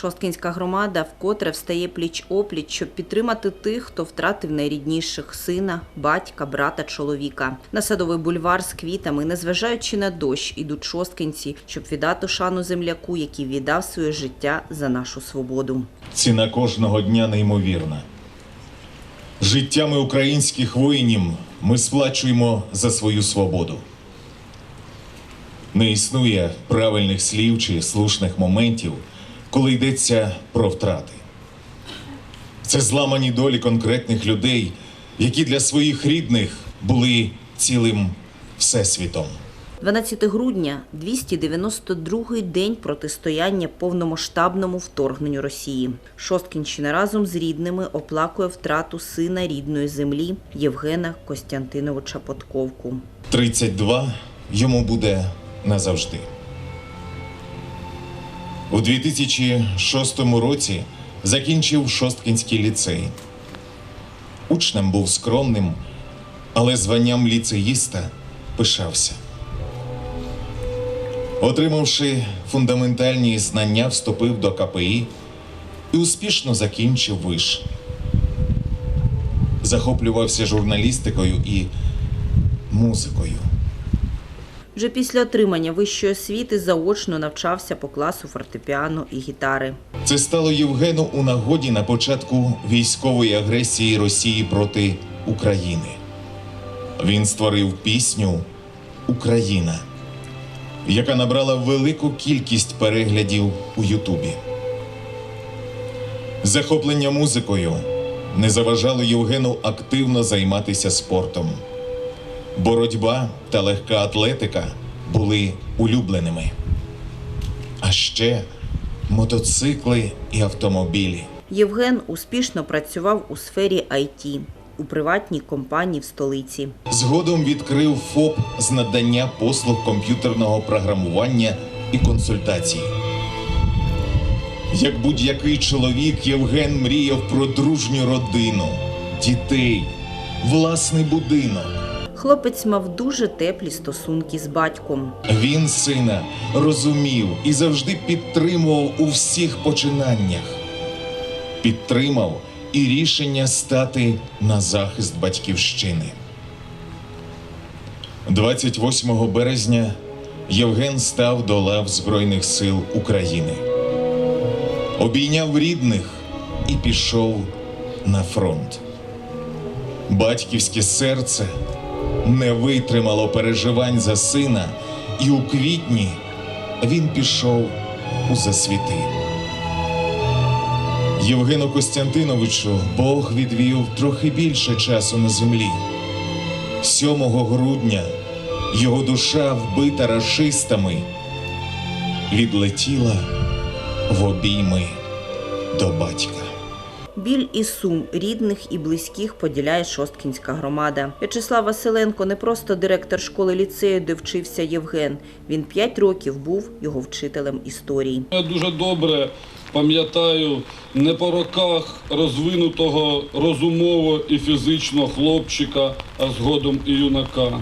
Шосткінська громада вкотре встає пліч-опліч, щоб підтримати тих, хто втратив найрідніших сина, батька, брата, чоловіка. На садовий бульвар з квітами, незважаючи на дощ, ідуть шосткінці, щоб віддати шану земляку, який віддав своє життя за нашу свободу. Ціна кожного дня неймовірна. Життями українських воїнів ми сплачуємо за свою свободу. Не існує правильних слів чи слушних моментів, коли йдеться про втрати. Це зламані долі конкретних людей, які для своїх рідних були цілим всесвітом. 12 грудня 292-й день протистояння повномасштабному вторгненню Росії. Шосткінщина разом з рідними оплакує втрату сина рідної землі Євгена Костянтиновича Подковку. 32 йому буде назавжди. У 2006 році закінчив Шосткінський ліцей. Учнем був скромним, але званням ліцеїста пишався. Отримавши фундаментальні знання, вступив до КПІ і успішно закінчив виш. Захоплювався журналістикою і музикою. Вже після отримання вищої освіти заочно навчався по класу фортепіано і гітари. Це стало Євгену у нагоді на початку військової агресії Росії проти України. Він створив пісню Україна, яка набрала велику кількість переглядів у Ютубі. Захоплення музикою не заважало Євгену активно займатися спортом. Боротьба та легка атлетика були улюбленими. А ще мотоцикли і автомобілі. Євген успішно працював у сфері IT у приватній компанії в столиці. Згодом відкрив ФОП з надання послуг комп'ютерного програмування і консультацій. Як будь-який чоловік, Євген мріяв про дружню родину, дітей, власний будинок. Хлопець мав дуже теплі стосунки з батьком. Він сина розумів і завжди підтримував у всіх починаннях. Підтримав і рішення стати на захист батьківщини. 28 березня Євген став до лав Збройних сил України. Обійняв рідних і пішов на фронт. Батьківське серце не витримало переживань за сина, і у квітні він пішов у засвіти. Євгену Костянтиновичу Бог відвів трохи більше часу на землі. 7 грудня його душа, вбита рашистами, відлетіла в обійми до батька. Біль і сум рідних і близьких поділяє Шосткінська громада. В'ячеслав Василенко не просто директор школи ліцею, де вчився Євген. Він п'ять років був його вчителем історії. Я дуже добре пам'ятаю не по роках розвинутого розумово і фізично хлопчика, а згодом і юнака.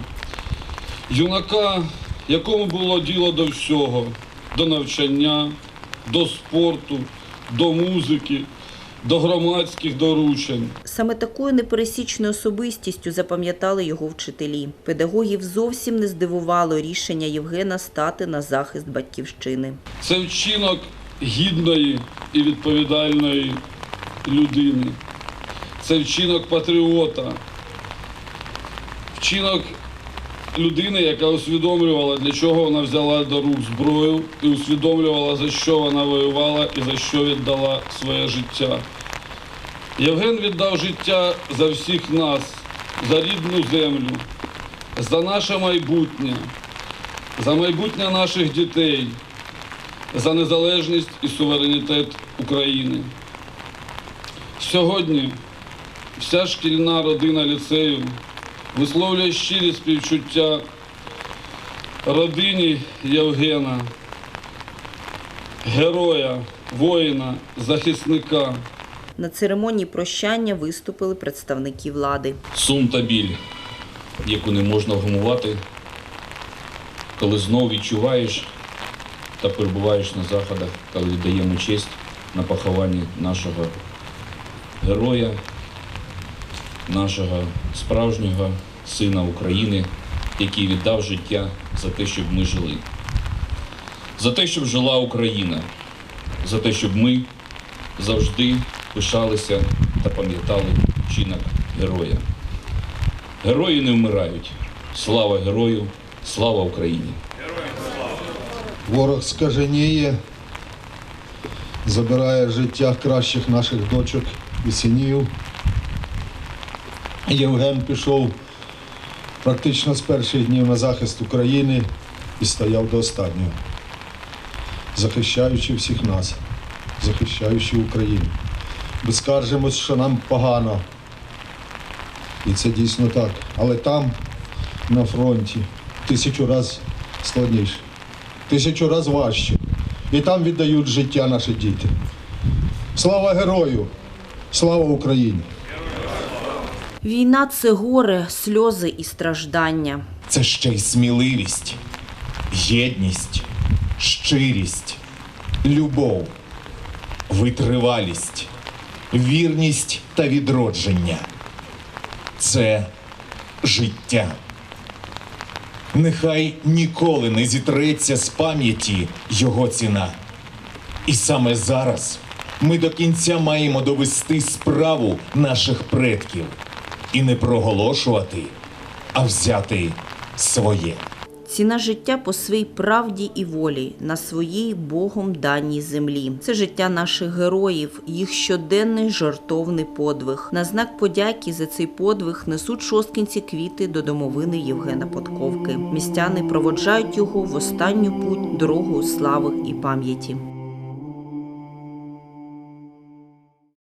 Юнака, якому було діло до всього, до навчання, до спорту, до музики, до громадських доручень. Саме такою непересічною особистістю запам'ятали його вчителі. Педагогів зовсім не здивувало рішення Євгена стати на захист батьківщини. Це вчинок гідної і відповідальної людини. Це вчинок патріота. Вчинок людини, яка усвідомлювала, для чого вона взяла до рук зброю, і усвідомлювала, за що вона воювала і за що віддала своє життя. Євген віддав життя за всіх нас, за рідну землю, за наше майбутнє, за майбутнє наших дітей за незалежність і суверенітет України. Сьогодні вся шкільна родина ліцею висловлює щирі співчуття родині Євгена, героя, воїна, захисника. На церемонії прощання виступили представники влади. сум та біль, яку не можна вгамувати, коли знов відчуваєш та перебуваєш на заходах, коли віддаємо честь на похованні нашого героя, нашого справжнього сина України, який віддав життя за те, щоб ми жили. За те, щоб жила Україна, за те, щоб ми завжди пишалися та пам'ятали вчинок героя. Герої не вмирають. Слава герою, слава Україні! Ворог скаженіє, забирає життя кращих наших дочок і синів. Євген пішов практично з перших днів на захист України і стояв до останнього, захищаючи всіх нас, захищаючи Україну. Ми скаржимось, що нам погано. І це дійсно так. Але там, на фронті, тисячу разів складніше тисячу разів важче. І там віддають життя наші діти. Слава герою! Слава Україні! Війна це горе, сльози і страждання. Це ще й сміливість, єдність, щирість, любов, витривалість, вірність та відродження. Це життя. Нехай ніколи не зітреться з пам'яті його ціна. І саме зараз ми до кінця маємо довести справу наших предків і не проголошувати, а взяти своє. Ціна життя по своїй правді і волі на своїй Богом даній землі. Це життя наших героїв, їх щоденний жартовний подвиг. На знак подяки за цей подвиг несуть шосткинці квіти до домовини Євгена Подковки. Містяни проводжають його в останню путь дорогою слави і пам'яті.